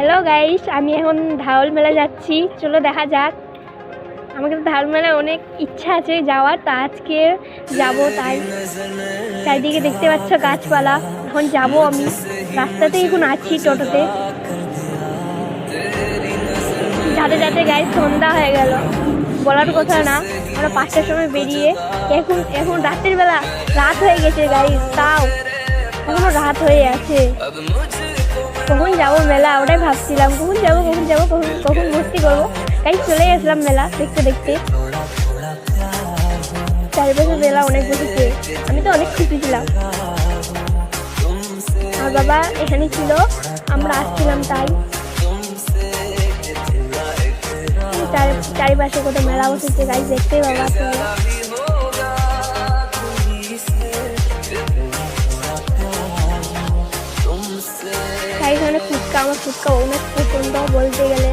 Hello guys আমি এখন ধাওল মেলা যাচ্ছি। চলো দেখা যাক। আমাকে তো ধাওল মেলায় অনেক ইচ্ছা আছে যাওয়ার। তা আজকে যাব, তাই চারিদিকে দেখতে পাচ্ছ গাছপালা। এখন যাব আমি। রাস্তাতেই এখন আছি টোটোতে। যাতে যাতে গাই সন্ধ্যা হয়ে গেল। বলার কথা না, আমরা পাঁচটার সময় বেরিয়ে এখন এখন রাতের বেলা রাত হয়ে গেছে গাড়ি তাও এখনও রাত হয়ে আছে। কখন যাব মেলা, ওটাই ভাবছিলাম, কখন যাব কখন যাব, কখন কখন ভর্তি করব। তাই চলে আসলাম মেলা, দেখতে দেখতে। চারিপাশে মেলা, অনেক বসেছে আমি তো অনেক খুশি ছিলাম। আর বাবা এখানে ছিল, আমরা আসছিলাম তাই। চারি- চারিপাশে কত মেলা বসেছে গাছ দেখতেই বাবা ফুচকা, আমার ফুচকা অনেক পছন্দ বলতে গেলে।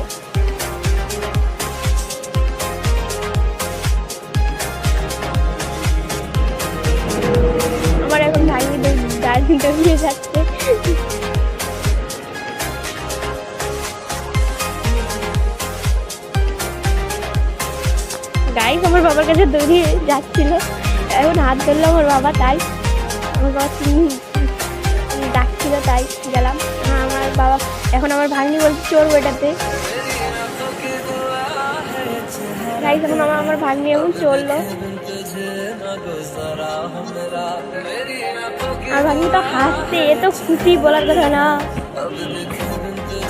আমার এখন ভাগ্নি দার্জিলিংটা নিয়ে যাচ্ছে। গাইস আমার বাবার কাছে দৌড়িয়ে যাচ্ছিল। এখন হাত ধরলো আমার বাবা, তাই আমার বাবা ডাকছিল, তাই গেলাম। বাবা, এখন আমার ভাগ্নি বলছে চোর বেটাতে গাইস এখন আমার আমার ভাগ্নি এখন চলল আর ভাগ্নি তো হাসছে, এ খুশি বলার কথা না।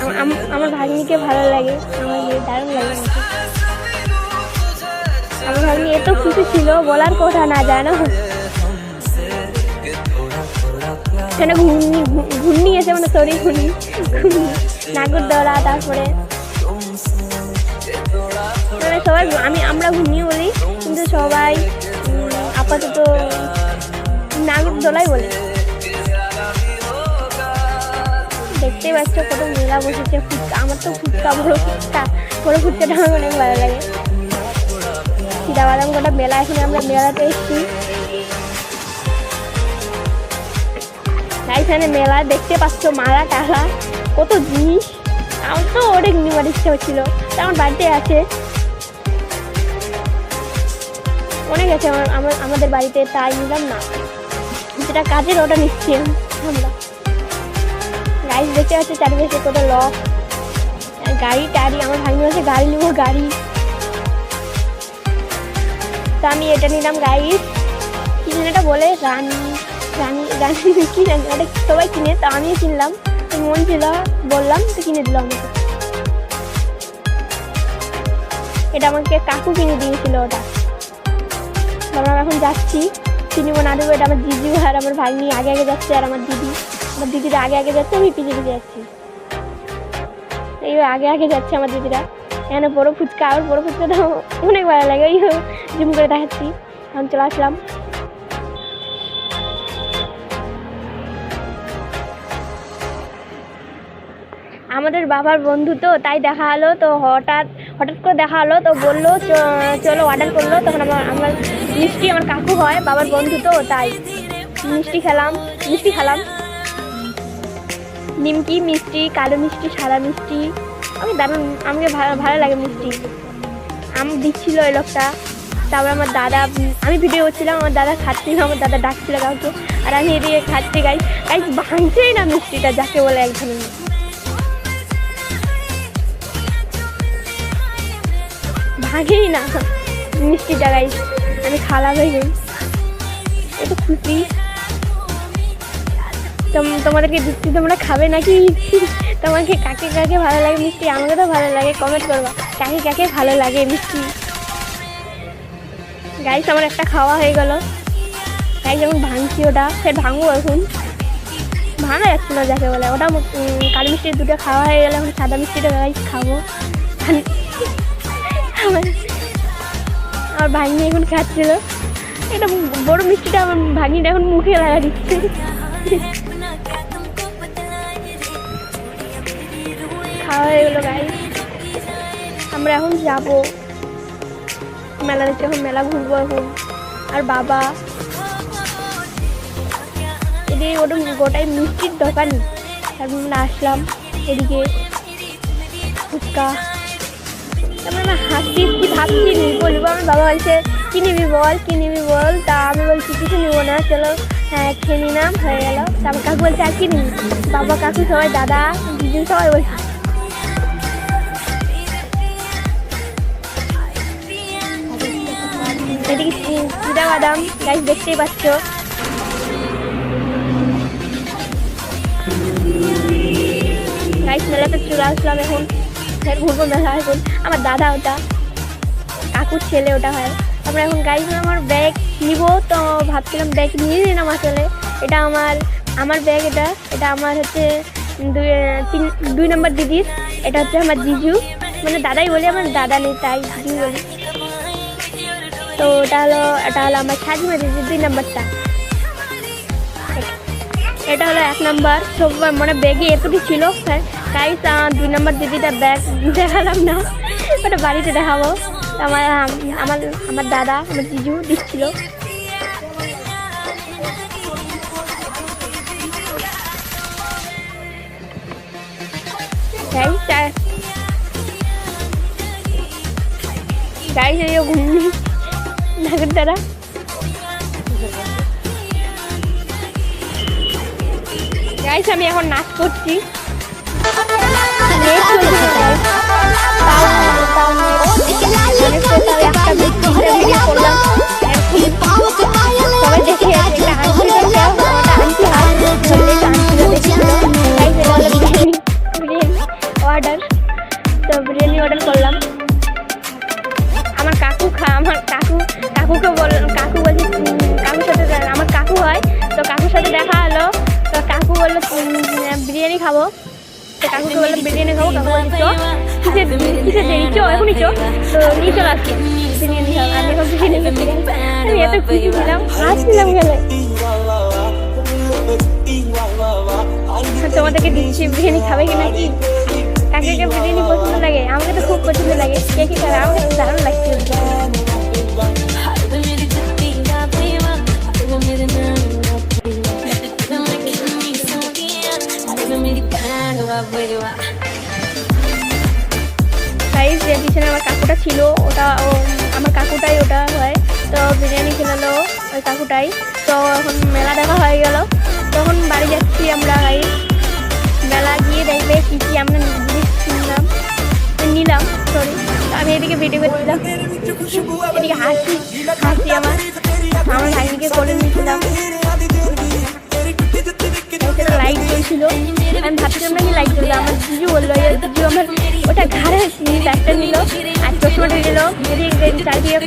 আম- আম- আমার ভাগ্নিকে ভালো লাগে, আমার দারুণ লাগে আমার ভাগ্নি এত খুশি ছিল, বলার কথা না, জানো? সেখানে ঘূর্ণি ঘূর্ণি এসে মানে সরি ঘূর্ণি নাগরদোলা, তারপরে মানে সবাই আমি, আমরা ঘুমিয়ে বলি, কিন্তু সবাই আপাতত নাগরদোলাই বলি। দেখতেই পাচ্ছ কত মেলা বসেছে ফুচকা আমার তো ফুচকা বড় ফুচকা বড় ফুচকাটা আমার অনেক ভালো লাগে। সিদাবাদাম গোটা মেলা, এখানে আমরা মেলাতে এসেছি। এখানে মেলা দেখতে পাচ্ছ, মালা, টালা। কত জিনিস? আমার তো অনেক নেওয়ার ইচ্ছা হচ্ছিল। তা আমার বাড়িতে আছে। অনেক আছে আমার আমার- আমাদের বাড়িতে, তাই নিলাম না। যেটা কাজের ওটা নিচ্ছি আমরা গাড়ি দেখতে পাচ্ছি চারিপাশে কত লক। গাড়ি টাড়ি, আমার ভাগ্নি হচ্ছে গাড়ি নেব, গাড়ি। তা আমি এটা নিলাম গাড়ি। কি এটা বলে, রানী রানী রানী কি জানি, ওটা সবাই কিনে, তা আমিও কিনলাম। মন ছিল, বললাম তো কিনে দিল আমাকে। এটা আমাকে কাকু কিনে দিয়েছিল ওটা। আমরা এখন যাচ্ছি। কিনবো না দেবো এটা আমার দিদি আর আমার ভাগ্নি আগে আগে যাচ্ছে আর আমার দিদি। আমার দিদিরা আগে আগে যাচ্ছে, আমি পিছিয়ে পিছিয়ে যাচ্ছি। এই আগে আগে যাচ্ছে আমার দিদিরা। এখানে বড় ফুচকা আর বড় ফুচকাটা অনেক ভালো লাগে। ওই জুম করে দেখাচ্ছি। এখন চলে আসলাম। আমাদের বাবার বন্ধু তো, তাই দেখা হলো, তো হঠাৎ হঠাৎ করে দেখা হলো, তো বলল চলো অর্ডার করল। তখন আমার আমার মিষ্টি আমার কাকু হয়, বাবার বন্ধু তো, তাই। মিষ্টি খেলাম মিষ্টি খেলাম। নিমকি মিষ্টি, কালো মিষ্টি, সাদা মিষ্টি। আমি দারুণ, আমাকে ভালো ভালো লাগে মিষ্টি। আম দিচ্ছিল ওই লোকটা। তারপর আমার দাদা, আমি ভিডিও করছিলাম, আমার দাদা খাচ্ছিল, আমার দাদা ডাকছিল কাউকে। আর আমি এদিকে খাচ্ছি গাই গাই ভাঙছেই না মিষ্টিটা, যাকে বলে এক ধরনের ভাগেই না। মিষ্টিটা গাই আমি খালা হয়ে গেছি। এত খুশি। তোম- তোমাদেরকে দিচ্ছি তোমরা খাবে নাকি? তোমাকে কাকে কাকে ভালো লাগে মিষ্টি, আমাকে তো ভালো লাগে কমেন্ট করবা। কাকে কাকে ভালো লাগে মিষ্টি? গাইস আমার একটা খাওয়া হয়ে গেল। গাইস যেমন ভাঙছি ওটা। ফের ভাঙবো এখন। ভাঙা যাচ্ছে না যাকে বলে। ওটা কালী কালো মিষ্টি দুটো খাওয়া হয়ে গেলে, এখন সাদা মিষ্টিটা গাইস খাব। আমার ভাগ্নি এখন খাচ্ছিল। এটা বড় মিষ্টিটা আমার ভাগ্নিটা এখন মুখে লাগা দিচ্ছে। খাওয়া হয়ে গেলো আমরা এখন যাব। মেলা দেখতে, এখন মেলা ঘুরবো এখন। আর বাবা। এদিকে ওটা গোটাই মিষ্টির দোকান। এখন আসলাম। এদিকে ফুচকা। তারপরে আমি হাসি, কি ভাবছি নি বলব আমার বাবা বলছে, কি নিবি বল, কি নিবি বল? তা আমি বলছি, কিছু নিবো না, চলো হ্যাঁ খেয়ে নিলাম হয়ে গেল। তারপর কাকু বলছে, আর কি নিবি? বাবা, কাকু সবাই, দাদা, দিদি সবাই বলছে। এদিকে চি- চিড়া বাদাম গাছ দেখতেই পাচ্ছ। গাছ মেলাতে চলে আসলাম এখন। ফের ঘুরবো মেলা এখন আমার দাদা ওটা, কাকুর ছেলে ওটা হয়। তারপরে এখন গাড়ি আমার ব্যাগ নিব তো ভাবছিলাম ব্যাগ নিয়ে নিন আমার চলে এটা আমার আমার ব্যাগ এটা এটা আমার হচ্ছে দুই, তিন, দুই নম্বর দিদির। এটা হচ্ছে আমার জিজু। মানে দাদাই বলি আমার দাদা নেই, তাই জিজু বলি। তো ওটা হলো এটা হলো আমার ছাজিমা দিদির দুই নম্বরটা এটা হলো এক নাম্বার। সব মানে ব্যাগে এতটুকু ছিল গাইস দুই নম্বর দিদিটা ব্যাগ দেখালাম না। ওটা বাড়িতে দেখাবো। আমার আমার আমার দাদা, আমার জিজু দিচ্ছিল। গাইস গাইস এই ঘুমনি নাগর দ্বারা গাইস আমি এখন নাচ করছি। সবাই দেখে একটা বিরিয়ানি অর্ডার তো বিরিয়ানি অর্ডার করলাম। আমার কাকু খা, আমার কাকু, কাকুকে বল বলল বিরিয়ানি খাব। কাকুকে বলল, বিরিয়ানি খাব, কাকু এখনই চো। তো নিয়ে চলে গেলে তোমাদেরকে দিচ্ছি, বিরিয়ানি খাবে কি? নাকি কাকে বিরিয়ানি পছন্দ লাগে, আমাকে তো খুব পছন্দ লাগে। কে কি খাবে? আমাকে দারুণ লাগছে। সাইজ যে পিছনে আমার কাকুটা ছিল, ওটা আমার কাকুটাই ওটা হয়। তো বিরিয়ানি খেলালো ওই কাকুটাই। তো এখন মেলা দেখা হয়ে গেল। তখন বাড়ি যাচ্ছি আমরা ভাই মেলা গিয়ে দেখবে কী কী আমরা জিনিস কিনলাম। নিলাম সরি আমি এদিকে ভিডিও করছিলাম এদিকে হাসি হাসি আমার। আমার ভাইকে করে নিয়েছিলাম। লাইট জ্বলছিল আমি ভাবছিলাম লাইট জ্বলবে। আমার বলল আমার, ওটা ঘাড়ে ব্যাগটা নিল। আর চশমাটা নিল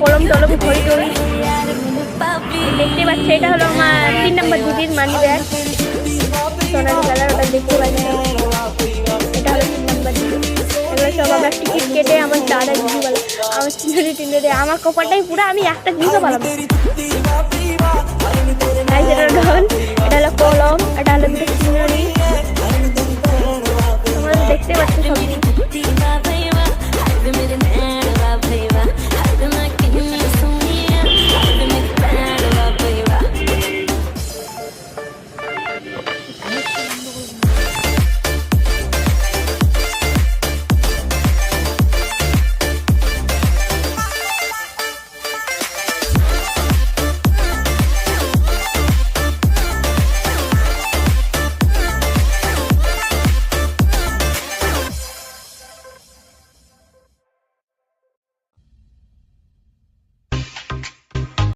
কলম টলম ঘড়ি টড়ি। দেখতে পাচ্ছি, এটা হলো আমার তিন নম্বর দিদির মানি ব্যাগ সোনালি কালার, ওটা দেখতে পাচ্ছি। এটা হলো তিন নম্বর টিকিট কেটে আমার দাদা আমার আমার কপালটাই পুরো আমি একটা জিনিসও পালাম এটা ঢোল এটা হলো কলম এটা হলো ডিকশনারি দেখতে পাচ্ছ সব